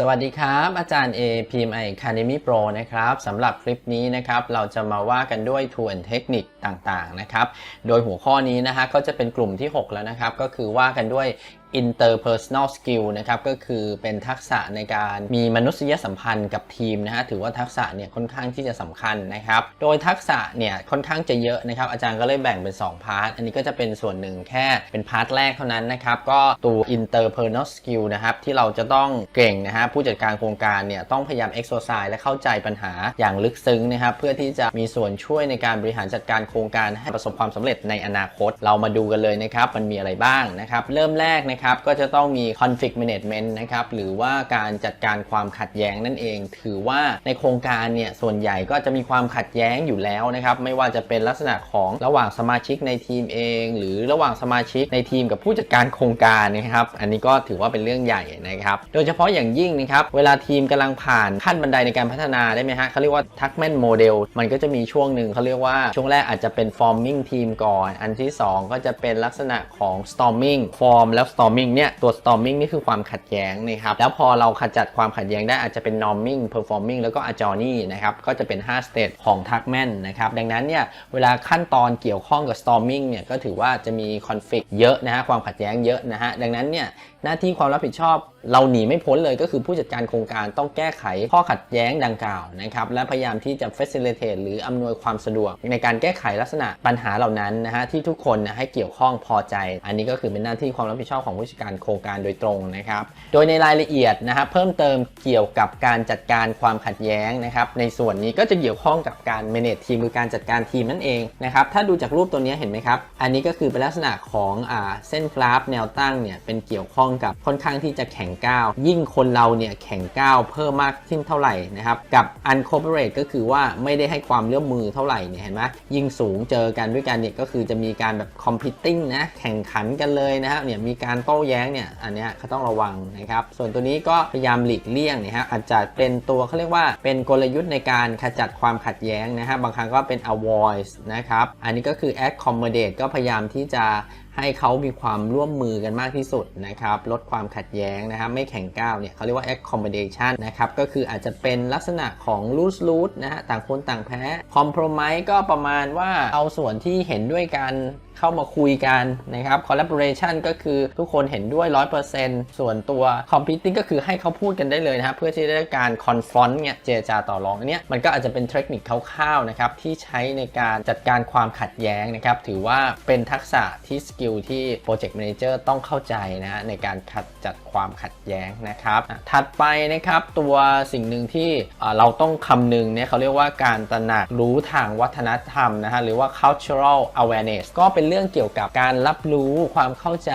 สวัสดีครับ อาจารย์ A PMI Academy Pro นะครับสำหรับคลิปนี้นะครับเราจะมาว่ากันด้วยทวนเทคนิคต่างๆนะครับ โดยหัวข้อนี้นะฮะก็จะเป็นกลุ่มที่ 6 แล้วนะครับ ก็คือว่ากันด้วย interpersonal skill นะครับก็คือเป็นทักษะในการมีมนุษยสัมพันธ์กับทีมนะฮะถือว่าทักษะเนี่ยค่อนข้างที่จะสำคัญนะครับ โดยทักษะเนี่ยค่อนข้างจะเยอะนะครับ อาจารย์ก็เลยแบ่งเป็น 2 พาร์ท อันนี้ก็จะเป็นส่วนหนึ่งแค่เป็นพาร์ทแรกเท่านั้นนะครับ ก็ตัว interpersonal skill นะครับที่เราจะต้องเก่งนะฮะผู้จัดการโครงการเนี่ยต้องพยายาม exercise และเข้าใจปัญหาอย่างลึกซึ้งนะครับเพื่อที่จะมีส่วนช่วยในการบริหารจัดการโครงการให้ประสบความสำเร็จในอนาคต เรามาดูกันเลยนะครับมันมีอะไรบ้างนะครับเริ่มแรกนะครับก็จะต้องมี conflict management นะครับหรือว่าการจัดการความขัดแย้งนั่นเอง ถือว่าในโครงการเนี่ยส่วนใหญ่ก็จะมีความขัดแย้งอยู่แล้วนะครับไม่ว่าจะเป็นลักษณะของระหว่างสมาชิกในทีมเอง หรือระหว่างสมาชิกในทีมกับผู้จัดการโครงการนะครับอันนี้ก็ถือว่าเป็นเรื่องใหญ่นะครับโดยเฉพาะอย่างยิ่งนะครับเวลาทีมกำลังผ่านขั้นบันไดในการพัฒนาได้ไหมฮะเขาเรียกว่าทักแมนโมเดลมันก็จะมีช่วงหนึ่งเขาเรียกว่าช่วงแรกอาจจะเป็น forming ทีมก่อน อันที่ 2 ก็จะเป็นลักษณะของ storming form แล้ว storming เนี่ยตัว storming นี่คือความขัดแย้งนะครับแล้วพอเราขจัดความขัดแย้งได้อาจจะเป็น norming performing แล้วก็ adjoining นะครับก็จะเป็น 5 state ของทักแมนนะครับดังนั้นเนี่ยเวลาขั้นตอนเกี่ยวข้องกับ storming เนี่ยก็ถือว่าจะมี conflict เยอะนะฮะความขัดแย้งเยอะนะฮะดังนั้นเนี่ยหน้าที่ความรับผิดชอบเราหนีไม่พ้นเลยก็คือผู้จัดการโครงการต้องแก้ไขข้อขัดแย้งดังกล่าวนะครับและพยายามที่จะ facilitate หรืออำนวยความสะดวก ในการแก้ไขลักษณะปัญหาเหล่านั้นนะฮะที่ทุกคนนะให้เกี่ยวข้องพอใจ อันนี้ก็คือเป็นหน้าที่ความรับผิดชอบของผู้จัดการโครงการโดยตรงนะครับ โดยในรายละเอียดนะฮะเพิ่มเติมเกี่ยวกับการจัดการความขัดแย้งนะครับ ในส่วนนี้ก็จะเกี่ยวข้องกับการ manage ทีมคือการจัดการทีมนั่นเองนะครับ ถ้าดูจากรูปตัวนี้เห็นไหมครับ อันนี้ก็คือเป็นลักษณะของอ่าเส้นกราฟแนวตั้งเนี่ยเป็นเกี่ยวข้องกับค่อนข้างที่จะแข็งก้าว ยิ่งคนเราเนี่ยแข็งก้าวเพิ่มมากขึ้นเท่าไหร่นะครับ กับ uncooperate ก็คือว่าไม่ได้ให้ความร่วมมือเท่าไหร่เนี่ยเห็นไหมยิ่งสูงเจอกันด้วยกันเนี่ยก็คือจะมีการแบบ competing นะแข่งขันกันเลยนะครับเนี่ยมีการโต้แย้งเนี่ยอันเนี้ยเขาต้องระวังนะครับส่วนตัวนี้ก็พยายามหลีกเลี่ยงนะฮะอาจจะเป็นตัวเขาเรียกว่าเป็นกลยุทธ์ในการขจัดความขัดแย้งนะฮะบางครั้งก็เป็น avoid นะครับอันนี้ก็คือ accommodate ก็พยายามที่จะ ให้เขามีความร่วมมือกันมากที่สุดนะครับลดความขัดแย้งนะครับไม่แข่งก้าวเนี่ยเขาเรียกว่า accommodation นะครับก็คืออาจจะเป็นลักษณะของ lose lose นะฮะต่างคนต่างแพ้ compromise ก็ประมาณว่าเอาส่วนที่เห็นด้วยกันเข้ามาคุยกันนะครับ collaboration ก็คือทุกคนเห็นด้วย 100%ส่วนตัว competing ก็คือให้เขาพูดกันได้เลยนะครับ เพื่อที่จะได้การ confront เนี่ยเจรจาต่อรองอันนี้มันก็อาจจะเป็นเทคนิคคร่าวๆนะครับที่ใช้ในการจัดการความขัดแย้งนะครับถือว่าเป็นทักษะที่สกิลที่ Project Manager ต้องเข้าใจนะในการขัดจัดความขัดแย้งนะครับถัดไปนะครับตัวสิ่งหนึ่งที่เราต้องคำนึงเนี่ยเขาเรียกว่าการตระหนักรู้ทางวัฒนธรรมนะฮะหรือว่า cultural awareness ก็เป็นเรื่องเกี่ยวกับการรับรู้ความเข้าใจ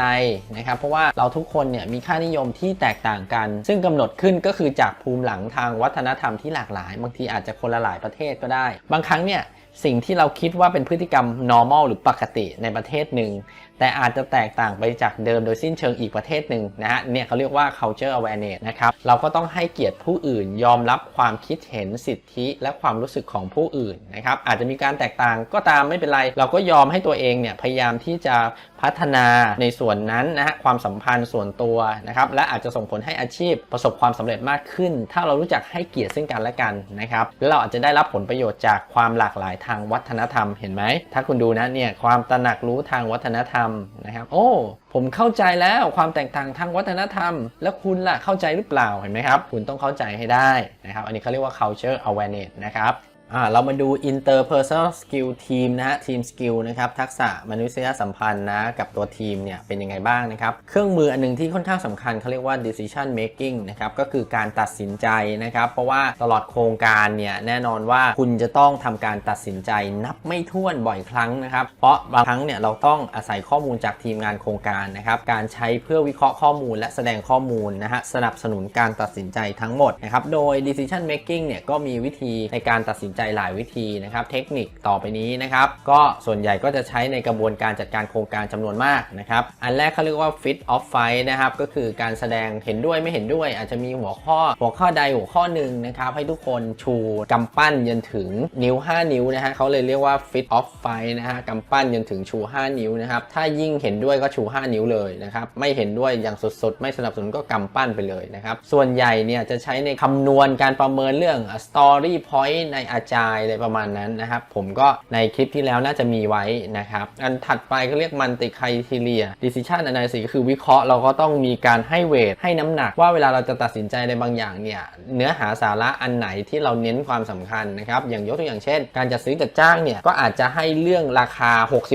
นะครับเพราะว่าเราทุกคนเนี่ยมีค่านิยมที่แตกต่างกัน ซึ่งกำหนดขึ้นก็คือจากภูมิหลังทางวัฒนธรรมที่หลากหลาย บางทีอาจจะคนละหลายประเทศก็ได้ บางครั้งเนี่ยสิ่งที่เราคิดว่าเป็นพฤติกรรม normal หรือปกติในประเทศหนึ่งแต่อาจจะแตกต่างไปจากเดิมโดยสิ้นเชิงอีกประเทศหนึ่งนะฮะเนี่ยเขาเรียกว่า culture awareness นะครับเราก็ต้องให้เกียรติผู้อื่นยอมรับความคิดเห็นสิทธิและความรู้สึกของผู้อื่นนะครับอาจจะมีการแตกต่างก็ตามไม่เป็นไร เราก็ยอมให้ตัวเองเนี่ยพยายามที่จะพัฒนาในส่วนนั้นนะฮะความสัมพันธ์ส่วนตัวนะครับและอาจจะส่งผลให้อาชีพประสบความสำเร็จมากขึ้น ถ้าเรารู้จักให้เกียรติซึ่งกันและกันนะครับแล้วเราอาจจะได้รับผลประโยชน์จากความหลากหลายทางวัฒนธรรมเห็นไหมถ้าคุณดูนะเนี่ยความตระหนักรู้ทางวัฒนธรรมนะครับ โอ้ ผมเข้าใจแล้วความแตกต่างทางวัฒนธรรม แล้วคุณล่ะเข้าใจหรือเปล่าเห็นไหมครับ คุณต้องเข้าใจให้ได้นะครับ อันนี้เขาเรียกว่า culture awareness นะครับ อ่าเรามาดู interpersonal skill team นะฮะ team skill นะครับ ทักษะมนุษยสัมพันธ์นะ กับตัวทีมเนี่ยเป็นยังไงบ้างนะครับ เครื่องมืออันหนึงที่ค่อนข้างสำคัญเขาเรียกว่า decision making นะครับ ก็คือการตัดสินใจนะครับ เพราะว่าตลอดโครงการเนี่ยแน่นอนว่าคุณจะต้องทำการตัดสินใจนับไม่ถ้วนบ่อยครั้งนะครับ เพราะบางครั้งเนี่ยเราต้องอาศัยข้อมูลจากทีมงานโครงการนะครับ การใช้เพื่อวิเคราะห์ข้อมูล และแสดงข้อมูลนะฮะสนับสนุนการตัดสินใจทั้งหมดนะครับ โดย decision making เนี่ยก็มีวิธีในการตัดสินใจหลายวิธีนะครับ เทคนิคต่อไปนี้นะครับ ก็ส่วนใหญ่ก็จะใช้ในกระบวนการจัดการโครงการจำนวนมากนะครับ อันแรกเขาเรียกว่า fit of fight นะครับ ก็คือการแสดงเห็นด้วยไม่เห็นด้วย อาจจะมีหัวข้อหัวข้อใดหัวข้อหนึ่งนะครับ ให้ทุกคนชูกำปั้นยันถึงนิ้ว 5 นิ้วนะฮะเขาเลยเรียกว่า fit of fight นะฮะกำปั้นยันถึงชู 5 นิ้วนะครับ ถ้ายิ่งเห็นด้วยก็ชู 5 นิ้วเลยนะครับ ไม่เห็นด้วยอย่างสุดๆ ไม่สนับสนุนก็กำปั้นไปเลยนะครับ ส่วนใหญ่เนี่ยจะใช้ในคำนวณการประเมินเรื่อง story point ในอาจายอะไรประมาณนั้นนะครับ ผมก็ในคลิปที่แล้วน่าจะมีไว้นะครับ อันถัดไปก็เรียก multi criteria decision analysis ก็คือวิเคราะห์เราก็ต้องมีการให้เวทให้น้ำหนักว่าเวลาเราจะตัดสินใจในบางอย่างเนี่ยเนื้อหาสาระอันไหนที่เราเน้นความสำคัญนะครับ อย่างยกตัวอย่างเช่น การจัดซื้อจัดจ้างเนี่ยก็อาจจะให้เรื่องราคา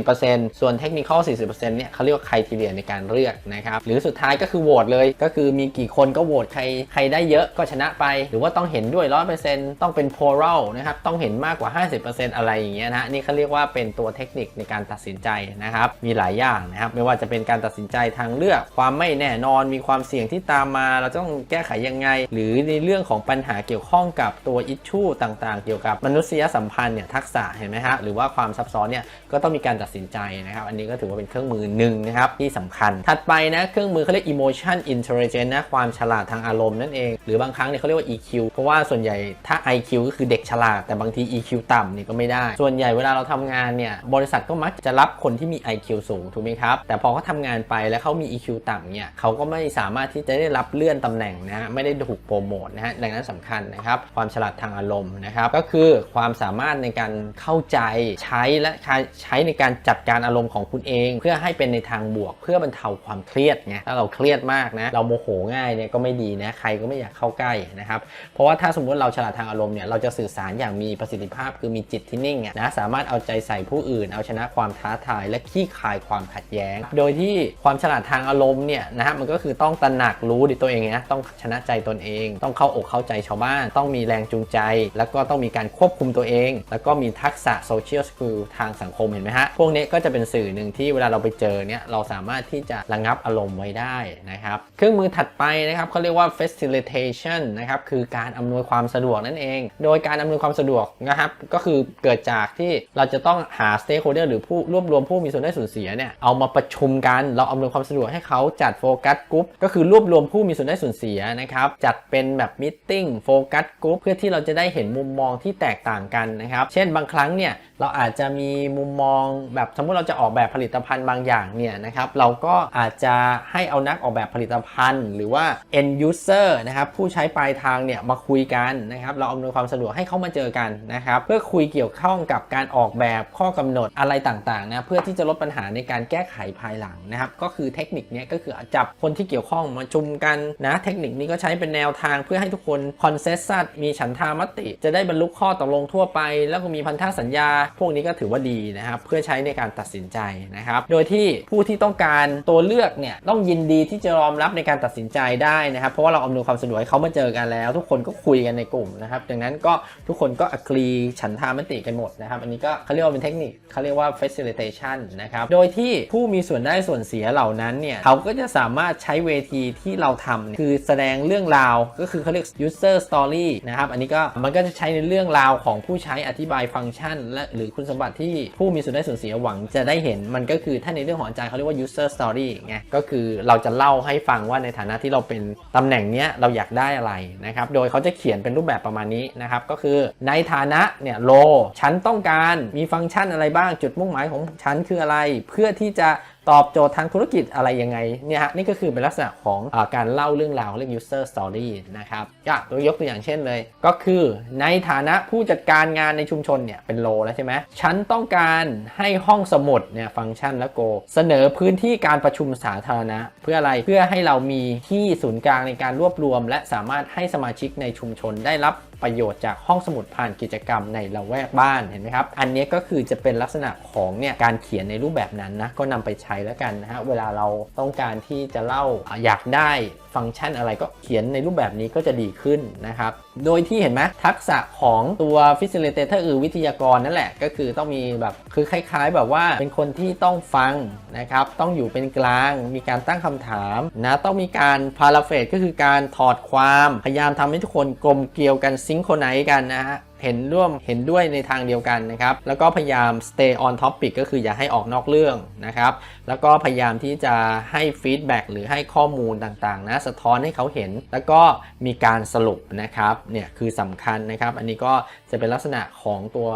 60%ส่วนเทคนิคอล40%เนี่ยเขาเรียกว่า criteria ในการเลือกนะครับหรือสุดท้ายก็คือโหวตเลย ก็คือมีกี่คนก็โหวตใครใครได้เยอะก็ชนะไป หรือว่าต้องเห็นด้วย 100%ต้องเป็น plural นะครับต้องเห็นมากกว่า 50%อะไรอย่างเงี้ยนะนี่เขาเรียกว่าเป็นตัวเทคนิคในการตัดสินใจนะครับมีหลายอย่างนะครับไม่ว่าจะเป็นการตัดสินใจทางเลือก ความไม่แน่นอนมีความเสี่ยงที่ตามมา เราต้องแก้ไขยังไง หรือในเรื่องของปัญหาเกี่ยวข้องกับตัวอิชชูต่างๆ เกี่ยวกับมนุษยสัมพันธ์เนี่ยทักษะเห็นไหมฮะหรือว่าความซับซ้อนเนี่ยก็ต้องมีการตัดสินใจนะครับ อันนี้ก็ถือว่าเป็นเครื่องมือหนึ่งนะครับที่สำคัญ ถัดไปนะเครื่องมือเขาเรียก emotion intelligence นะความฉลาดทางอารมณ์นั่นเอง หรือบางครั้งเนี่ยเขาเรียกว่า EQ เพราะว่าส่วนใหญ่ถ้า IQ ก็คือเด็กฉลาดแต่บางที EQ ต่ำนี่ก็ไม่ได้ ส่วนใหญ่เวลาเราทำงานเนี่ยบริษัทก็มักจะรับคนที่มี IQ สูงถูกไหมครับ แต่พอเขาทำงานไปแล้วเขามี EQ ต่ำเนี่ยเขาก็ไม่สามารถที่จะได้รับเลื่อนตำแหน่งนะฮะไม่ได้ถูกโปรโมทนะฮะดังนั้นสำคัญนะครับความฉลาดทางอารมณ์นะครับก็คือความสามารถในการเข้าใจใช้และใช้ในการจัดการอารมณ์ของคุณเอง เพื่อให้เป็นในทางบวก เพื่อบรรเทาความเครียดไงถ้าเราเครียดมากนะเราโมโหง่ายเนี่ยก็ไม่ดีนะใครก็ไม่อยากเข้าใกล้นะครับเพราะว่าถ้าสมมติเราฉลาดทางอารมณ์เนี่ยเราจะสื่อสารอย่างมีประสิทธิภาพคือมีจิตที่นิ่งอะนะสามารถเอาใจใส่ผู้อื่น เอาชนะความท้าทาย และขี้คายความขัดแย้ง โดยที่ความฉลาดทางอารมณ์เนี่ยนะฮะมันก็คือต้องตระหนักรู้ดิตัวเองนะต้องชนะใจตนเอง ต้องเข้าอกเข้าใจชาวบ้าน ต้องมีแรงจูงใจ แล้วก็ต้องมีการควบคุมตัวเอง แล้วก็มีทักษะโซเชียลสกิลทางสังคมเห็นไหมฮะพวกนี้ก็จะเป็นสื่อหนึ่งที่เวลาเราไปเจอเนี่ยเราสามารถที่จะระงับอารมณ์ไว้ได้นะครับเครื่องมือถัดไปนะครับเขาเรียกว่า facilitation นะครับคือการอำนวยความสะดวกนั่นเอง โดยการอำนวยความสะดวกนะครับก็คือเกิดจากที่เราจะต้องหา stakeholder หรือผู้รวบรวมผู้มีส่วนได้ส่วนเสียเนี่ยเอามาประชุมกันเราอำนวยความสะดวกให้เขาจัดโฟกัสกลุ่มก็คือรวบรวมผู้มีส่วนได้ส่วนเสียนะครับจัดเป็นแบบมิ팅โฟกัสกลุ่มเพื่อที่เราจะได้เห็นมุมมองที่แตกต่างกันนะครับเช่นบางครั้งเนี่ยเราอาจจะมีมุมมองแบบสมมติเราจะออกแบบผลิตภัณฑ์บางอย่างเนี่ยนะครับเราก็อาจจะให้เอานักออกแบบผลิตภัณฑ์ หรือว่า end user นะครับผู้ใช้ปลายทางเนี่ยมาคุยกันนะครับเราอำนวยความสะดวกให้เขามาเจอกันนะครับเพื่อคุยเกี่ยวข้องกับการออกแบบข้อกำหนดอะไรต่างๆนะเพื่อที่จะลดปัญหาในการแก้ไขภายหลังนะครับก็คือเทคนิคนี้ก็คือจับคนที่เกี่ยวข้องมาชุมกันนะเทคนิคนี้ก็ใช้เป็นแนวทางเพื่อให้ทุกคนคอนเซสซัสมีฉันทามติ จะได้บรรลุข้อตกลงทั่วไป แล้วก็มีพันธสัญญา พวกนี้ก็ถือว่าดีนะครับเพื่อใช้ในการตัดสินใจนะครับโดยที่ผู้ที่ต้องการตัวเลือกเนี่ยต้องยินดีที่จะยอมรับในการตัดสินใจได้นะครับเพราะว่าเราอำนวยความสะดวกให้เขามาเจอกันแล้ว ทุกคนก็คุยกันในกลุ่มนะครับดังนั้นก็ทุกคนก็อักรีฉันทามติกันหมดนะครับอันนี้ก็เขาเรียกว่าเป็นเทคนิคเขาเรียกว่า facilitation นะครับโดยที่ผู้มีส่วนได้ส่วนเสียเหล่านั้นเนี่ยเขาก็จะสามารถใช้เวทีที่เราทำคือแสดงเรื่องราวก็คือเขาเรียก user story นะครับอันนี้ก็มันก็จะใช้ในเรื่องราวของผู้ใช้อธิบายฟังก์ชัน และหรือคุณสมบัติที่ผู้มีส่วนได้ส่วนเสียหวังจะได้เห็นมันก็คือถ้าในเรื่องของอาจารย์เขาเรียกว่า user story ไงก็คือเราจะเล่าให้ฟังว่าในฐานะที่เราเป็นตำแหน่งเนี้ยเราอยากได้อะไรนะครับโดยเขาจะเขียนเป็นรูปแบบประมาณนี้นะครับก็คือในฐานะเนี่ยโลฉันต้องการมีฟังก์ชันอะไรบ้างจุดมุ่งหมายของฉันคืออะไร เพื่อที่จะ ตอบโจทย์ทางธุรกิจอะไรยังไงเนี่ยฮะนี่ก็คือเป็นลักษณะของอการเล่าเรื่องราวเรียก user story นะครับตัวยกตัวอย่างเช่นเลย ก็คือในฐานะผู้จัดการงานในชุมชนเนี่ยเป็นโลแล้วใช่ไหมฉันต้องการให้ห้องสมุดเนี่ยฟังก์ชันและโก เสนอพื้นที่การประชุมสาธารณะ เพื่ออะไรเพื่อให้เรามีที่ศูนย์กลางในการรวบรวม และสามารถให้สมาชิกในชุมชนได้รับประโยชน์จากห้องสมุดผ่านกิจกรรมในละแวกบ้านเห็นไหมครับอันนี้ก็คือจะเป็นลักษณะของเนี่ยการเขียนในรูปแบบนั้นนะก็นำไปใช้แล้วกันนะฮะเวลาเราต้องการที่จะเล่าอยากได้ฟังก์ชันอะไรก็เขียนในรูปแบบนี้ก็จะดีขึ้นนะครับ โดยที่เห็นไหมทักษะของตัว facilitator คือวิทยากรนั่นแหละก็คือต้องมีแบบคือคล้าย ๆ แบบว่าเป็นคนที่ต้องฟังนะครับ ต้องอยู่เป็นกลาง มีการตั้งคำถามนะต้องมีการพาราเฟสก็คือการถอดความ พยายามทำให้ทุกคนกลมเกลียวกันซิงโครไนซ์กันนะฮะ เห็นร่วมเห็นด้วยในทางเดียวกันนะครับ แล้วก็พยายาม stay on topic ก็คืออย่าให้ออกนอกเรื่องนะครับ แล้วก็พยายามที่จะให้ฟีดแบ็กหรือให้ข้อมูลต่างๆนะสะท้อนให้เขาเห็น แล้วก็มีการสรุปนะครับเนี่ยคือสำคัญนะครับ อันนี้ก็จะเป็นลักษณะของตัว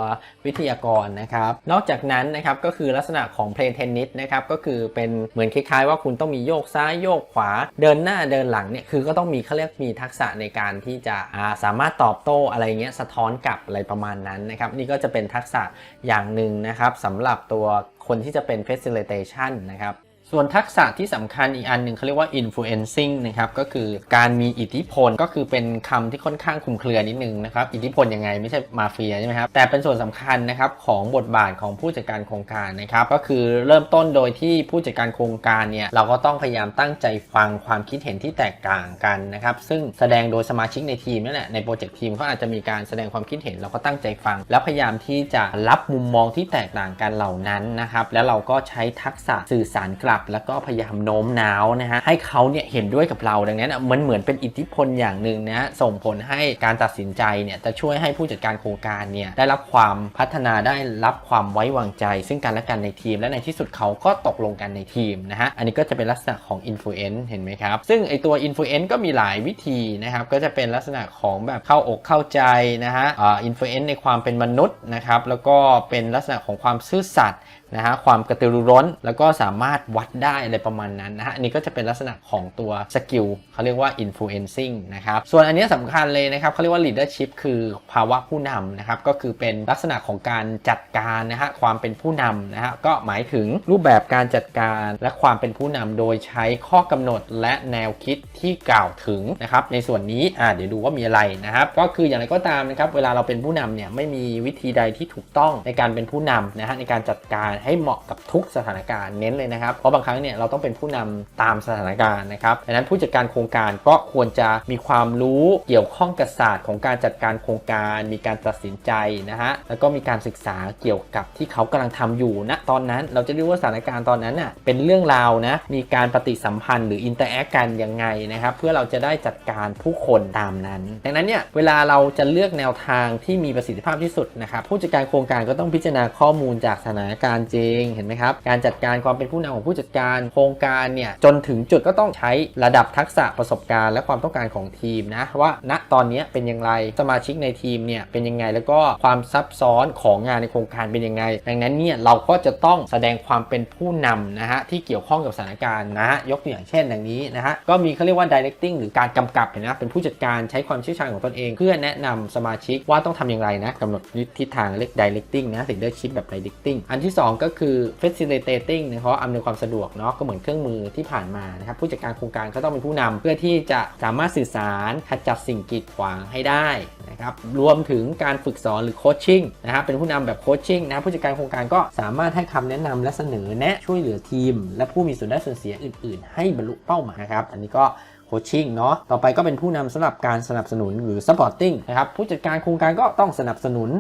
วิทยากรนะครับ นอกจากนั้นนะครับก็คือลักษณะของเพลงเทนนิสนะครับก็คือเป็นเหมือนคล้ายๆ ว่าคุณต้องมีโยกซ้ายโยกขวา เดินหน้าเดินหลังเนี่ยคือก็ต้องมีเขาเรียกมีทักษะในการที่จะาสามารถตอบโต้อะไรเงี้ยสะท้อนกลับอะไรประมาณนั้นนะครับ นี่ก็จะเป็นทักษะอย่างหนึ่งนะครับสำหรับตัวคนที่จะเป็น facilitation นะครับ ส่วนทักษะที่สำคัญอีกอันหนึ่งเขาเรียกว่า influencing นะครับก็คือการมีอิทธิพลก็คือเป็นคำที่ค่อนข้างคลุมเครือนิดนึงนะครับอิทธิพลยังไงไม่ใช่มาเฟียใช่ไหมครับแต่เป็นส่วนสำคัญนะครับของบทบาทของผู้จัดการโครงการนะครับก็คือเริ่มต้นโดยที่ผู้จัดการโครงการเนี่ยเราก็ต้องพยายามตั้งใจฟังความคิดเห็นที่แตกต่างกันนะครับซึ่งแสดงโดยสมาชิกในทีมนั่นแหละในโปรเจกต์ทีมเขาอาจจะมีการแสดงความคิดเห็นเราก็ตั้งใจฟัง แล้วพยายามที่จะรับมุมมองที่แตกต่างกันเหล่านั้นนะครับแล้วเราก็ใช้ทักษะสื่อสารกลับแล้วก็พยายามโน้มน้าวนะฮะให้เขาเนี่ยเห็นด้วยกับเราดังนั้นอะมันเหมือนเป็นอิทธิพลอย่างหนึ่งนะฮะส่งผลให้การตัดสินใจเนี่ยจะช่วยให้ผู้จัดการโครงการเนี่ยได้รับความพัฒนาได้รับความไว้วางใจ ซึ่งกันและกันในทีม และในที่สุดเขาก็ตกลงกันในทีมนะฮะอันนี้ก็จะเป็นลักษณะของ influence เห็นไหมครับ ซึ่งไอตัว influence ก็มีหลายวิธีนะครับก็จะเป็นลักษณะของแบบเข้าอกเข้าใจนะฮะอ่า influence ในความเป็นมนุษย์นะครับแล้วก็เป็นลักษณะของความซื่อสัตย์ นะฮะความกระตือรือร้น แล้วก็สามารถวัดได้อะไรประมาณนั้นนะฮะอันนี้ก็จะเป็นลักษณะของตัวสกิลเขาเรียกว่า influencing นะครับส่วนอันนี้สำคัญเลยนะครับเขาเรียกว่า leadership คือภาวะผู้นำนะครับก็คือเป็นลักษณะของการจัดการนะฮะความเป็นผู้นำนะฮะก็หมายถึงรูปแบบการจัดการและความเป็นผู้นำโดยใช้ข้อกำหนดและแนวคิดที่กล่าวถึงนะครับในส่วนนี้อ่าเดี๋ยวดูว่ามีอะไรนะครับ ก็คืออย่างไรก็ตามนะครับเวลาเราเป็นผู้นำเนี่ยไม่มีวิธีใดที่ถูกต้องในการเป็นผู้นำนะฮะในการจัดการให้เหมาะกับทุกสถานการณ์เน้นเลยนะครับ เพราะบางครั้งเนี่ยเราต้องเป็นผู้นำตามสถานการณ์นะครับดังนั้นผู้จัดการโครงการก็ควรจะมีความรู้เกี่ยวข้องกับศาสตร์ของการจัดการโครงการ มีการตัดสินใจนะฮะแล้วก็มีการศึกษาเกี่ยวกับที่เขากำลังทำอยู่ณตอนนั้นเราจะเรียกว่าสถานการณ์ตอนนั้นน่ะเป็นเรื่องราวนะมีการปฏิสัมพันธ์หรืออินเตอร์แอคกันยังไงนะครับเพื่อเราจะได้จัดการผู้คนตามนั้น ดังนั้นเนี่ยเวลาเราจะเลือกแนวทางที่มีประสิทธิภาพที่สุดนะครับผู้จัดการโครงการก็ต้องพิจารณาข้อมูลจากสถานการณ์จริงเห็นไหมครับ การจัดการความเป็นผู้นำของผู้จัดการโครงการเนี่ยจนถึงจุดก็ต้องใช้ระดับทักษะประสบการณ์และความต้องการของทีมนะว่าณตอนนี้เป็นอย่างไรสมาชิกในทีมเนี่ยเป็นยังไงแล้วก็ความซับซ้อนของงานในโครงการเป็นยังไง ดังนั้นเนี่ยเราก็จะต้องแสดงความเป็นผู้นำนะฮะที่เกี่ยวข้องกับสถานการณ์นะฮะยกตัวอย่างเช่นอย่างนี้นะฮะก็มีเขาเรียกว่า directing หรือการกำกับเห็นไหมเป็นผู้จัดการใช้ความเชี่ยวชาญของตนเอง เพื่อแนะนำสมาชิกว่าต้องทำอย่างไรนะกำหนดทิศทางเรียก directing นะ leadership แบบ directing อันที่ 2ก็คือ facilitating เพราอำนวยความสะดวกเนาะก็เหมือนเครื่องมือที่ผ่านมานะครับผู้จัดการโครงการก็ต้องเป็นผู้นำเพื่อที่จะสามารถสื่อสารขจัดสิ่งกีดขวางให้ได้นะครับรวมถึงการฝึกสอนหรือโคชชิ่งนะครับเป็นผู้นำแบบโคชชิ่งนะผู้จัดการโครงการก็สามารถให้คำแนะนำและเสนอแนะช่วยเหลือทีม และผู้มีส่วนได้ส่วนเสียอื่น ๆ ให้บรรลุเป้าหมายครับอันนี้ก็ โคชิ่งเนาะต่อไปก็เป็นผู้นำสำหรับการสนับสนุนหรือ supporting นะครับผู้จัดการโครงการก็ต้องสนับสนุน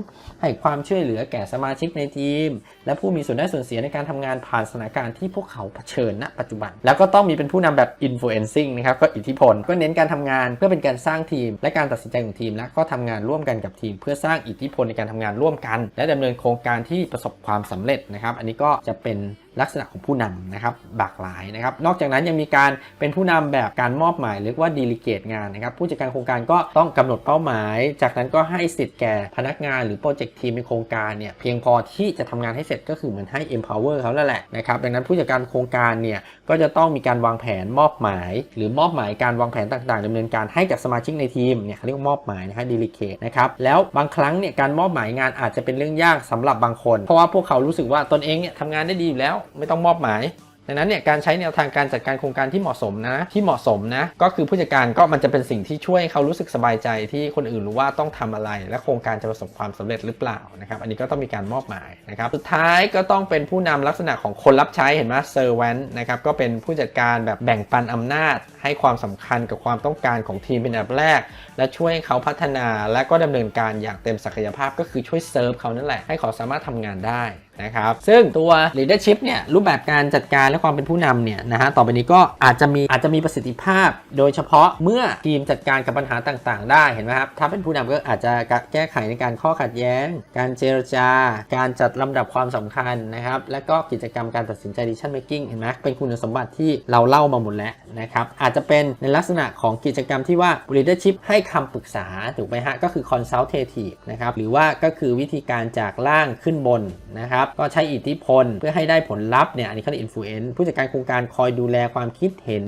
ให้ความช่วยเหลือแก่สมาชิกในทีม และผู้มีส่วนได้ส่วนเสียในการทำงานผ่านสถานการณ์ที่พวกเขาเผชิญณปัจจุบัน แล้วก็ต้องมีเป็นผู้นำแบบ influencing นะครับก็อิทธิพล ก็เน้นการทำงานเพื่อเป็นการสร้างทีม และการตัดสินใจของทีม และก็ทำงานร่วมกันกับทีม เพื่อสร้างอิทธิพลในการทำงานร่วมกัน และดำเนินโครงการที่ประสบความสำเร็จนะครับ อันนี้ก็จะเป็นลักษณะของผู้นำนะครับหลากหลายนะครับ นอกจากนั้นยังมีการเป็นผู้นำแบบการมอบหมายหรือว่าดีลิเกตงานนะครับ ผู้จัดการโครงการก็ต้องกำหนดเป้าหมาย จากนั้นก็ให้สิทธิ์แก่พนักงานหรือโปรเจกต์ทีมในโครงการเนี่ยเพียงพอที่จะทำงานให้เสร็จก็คือเหมือนให้ empower เขาแล้วแหละนะครับดังนั้นผู้จัดการโครงการเนี่ย ก็จะต้องมีการวางแผนมอบหมาย หรือมอบหมายการวางแผนต่างๆดำเนินการให้กับสมาชิกในทีมเนี่ยเขาเรียกมอบหมายนะฮะดีลิเกตนะครับแล้วบางครั้งเนี่ยการมอบหมายงานอาจจะเป็นเรื่องยากสำหรับบางคน เพราะว่าพวกเขารู้สึกว่าตนเองเนี่ยทำงานได้ดีอยู่แล้ว ไม่ต้องมอบหมาย ดังนั้นเนี่ยการใช้แนวทางการจัดการโครงการที่เหมาะสมนะ ที่เหมาะสมนะ ก็คือผู้จัดการก็มันจะเป็นสิ่งที่ช่วยให้เขารู้สึกสบายใจที่คนอื่นรู้ว่าต้องทำอะไร และโครงการจะประสบความสำเร็จหรือเปล่านะครับ อันนี้ก็ต้องมีการมอบหมายนะครับ สุดท้ายก็ต้องเป็นผู้นำลักษณะของคนรับใช้เห็นไหมเซอร์แวนนะครับก็เป็นผู้จัดการแบบแบ่งปันอำนาจ ให้ความสำคัญกับความต้องการของทีมเป็นอันดับแรก และช่วยให้เขาพัฒนาและก็ดำเนินการอย่างเต็มศักยภาพ ก็คือช่วยเซิร์ฟเขานั่นแหละให้เขาสามารถทำงานได้นะครับซึ่งตัว leadership เนี่ยรูปแบบการจัดการและความเป็นผู้นำเนี่ยนะฮะต่อไปนี้ก็อาจจะมีอาจจะมีประสิทธิภาพ โดยเฉพาะเมื่อทีมจัดการกับปัญหาต่างๆ ได้เห็นไหมครับถ้าเป็นผู้นำก็อาจจะแก้ไขในการข้อขัดแย้ง การเจรจา การจัดลำดับความสำคัญนะครับและก็กิจกรรมการตัดสินใจ decision making เห็นไหมเป็นคุณสมบัติที่เราเล่ามาหมดแล้วนะครับอาจจะเป็นในลักษณะของกิจกรรมที่ว่า leadership ให้คำปรึกษาถูกไหมฮะก็คือ consultative นะครับหรือว่าก็คือวิธีการจากล่างขึ้นบนนะครับก็ใช้อิทธิพลเพื่อให้ได้ผลลัพธ์เนี่ยอันนี้เขาเรียกอินฟลูเอนซ์ผู้จัดการโครงการคอยดูแลความคิดเห็น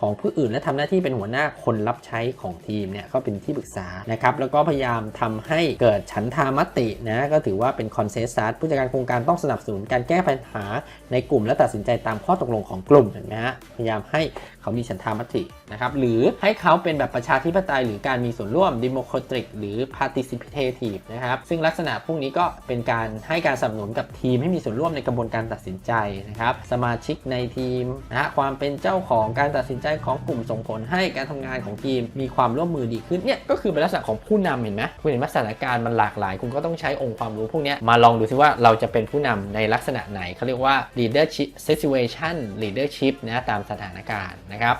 ของผู้อื่น และทำหน้าที่เป็นหัวหน้าคนรับใช้ของทีมเนี่ยก็เป็นที่ปรึกษานะครับแล้วก็พยายามทำให้เกิดฉันทามตินะก็ถือว่าเป็นคอนเซซัสผู้จัดการโครงการต้องสนับสนุนการแก้ปัญหาในกลุ่มและตัดสินใจตามข้อตกลงของกลุ่มเห็นไหมฮะพยายามให้เขามีฉันทามตินะครับหรือให้เขาเป็นแบบประชาธิปไตยหรือการมีส่วนร่วม democratic หรือ participative นะครับซึ่งลักษณะพวกนี้ก็เป็นการให้การสนับสนุนกับทีมให้มีส่วนร่วมในกระบวนการตัดสินใจนะครับสมาชิกในทีมนะฮะความเป็นเจ้าของการตัดสินใจของกลุ่มส่งผลให้การทำงานของทีมมีความร่วมมือดีขึ้นเนี่ยก็คือเป็นลักษณะของผู้นำเห็นไหมคุณเห็นว่าสถานการณ์มันหลากหลาย คุณก็ต้องใช้องค์ความรู้พวกนี้มาลองดูซิว่าเราจะเป็นผู้นำในลักษณะไหนเขาเรียกว่า leadership situation leadership นะตามสถานการณ์นะครับ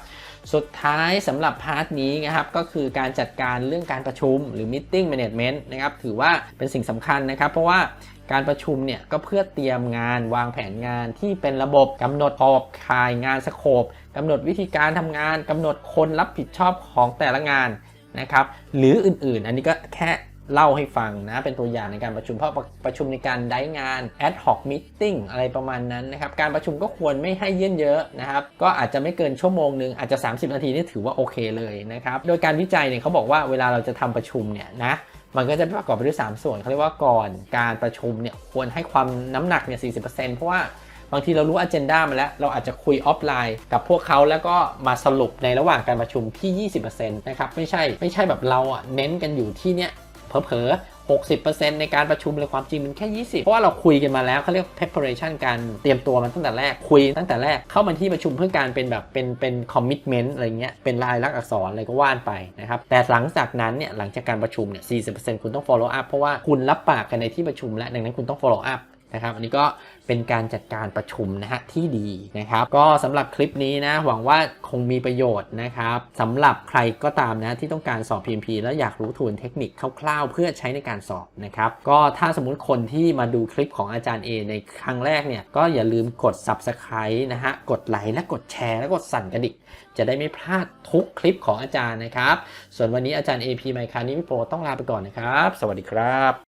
สุดท้ายสำหรับพาร์ทนี้นะครับก็คือการจัดการเรื่องการประชุมหรือ meeting management นะครับถือว่าเป็นสิ่งสำคัญนะครับ เพราะว่า การประชุมเนี่ยก็เพื่อเตรียมงานวางแผนงานที่เป็นระบบกำหนดขอบข่ายงานสโคปกำหนดวิธีการทำงานกำหนดคนรับผิดชอบของแต่ละงานนะครับหรืออื่นๆ อันนี้ก็แค่เล่าให้ฟังนะเป็นตัวอย่างในการประชุมเพราะประชุมในการได้งาน ad hoc meeting อะไรประมาณนั้นนะครับการประชุมก็ควรไม่ให้เยื่นเยอะนะครับก็อาจจะไม่เกินชั่วโมงหนึ่งอาจจะ 30 นาทีนี่ถือว่าโอเคเลยนะครับโดยการวิจัยเนี่ยเขาบอกว่าเวลาเราจะทำประชุมเนี่ยนะ มันก็จะประกอบไปด้วย 3 ส่วนเขาเรียกว่าก่อนการประชุมเนี่ยควรให้ความน้ำหนักเนี่ยสีเพราะว่าบางทีเรารู้อันเจนดามาแล้ว เราอาจจะคุยออฟไลน์กับพวกเขาแล้วก็มาสรุปในระหว่างการประชุมที่ 20%นะครับ ไม่ใช่ไม่ใช่แบบเราอะเน้นกันอยู่ที่เนี้ยเผลอๆ 60%ในการประชุมเลยความจริงมันแค่ 20 เพราะว่าเราคุยกันมาแล้วเขาเรียก preparation การเตรียมตัวมันตั้งแต่แรกคุยตั้งแต่แรกเข้ามาที่ประชุมเพื่อการเป็นแบบเป็นเป็น commitment อะไรเงี้ยเป็นลายลักษณ์อักษรอะไรก็ว่านไปนะครับแต่หลังจากนั้นเนี่ยหลังจากการประชุมเนี่ย40%คุณต้อง follow up เพราะว่าคุณรับปากกันในที่ประชุมและดังนั้นคุณต้อง follow up นะครับ อันนี้ก็เป็นการจัดการประชุมนะฮะที่ดีนะครับ ก็สำหรับคลิปนี้นะหวังว่าคงมีประโยชน์นะครับสำหรับใครก็ตามนะที่ต้องการสอบ PMP แล้วอยากรู้ทวนเทคนิคคร่าวๆ เพื่อใช้ในการสอบนะครับ ก็ถ้าสมมุติคนที่มาดูคลิปของอาจารย์ A ในครั้งแรกเนี่ยก็อย่าลืมกด Subscribe นะฮะกดไลค์และกดแชร์และกดสั่นกระดิ่งจะได้ไม่พลาดทุกคลิปของอาจารย์นะครับ ส่วนวันนี้อาจารย์ AP ไมคานิมิโปรต้องลาไปก่อนนะครับ สวัสดีครับ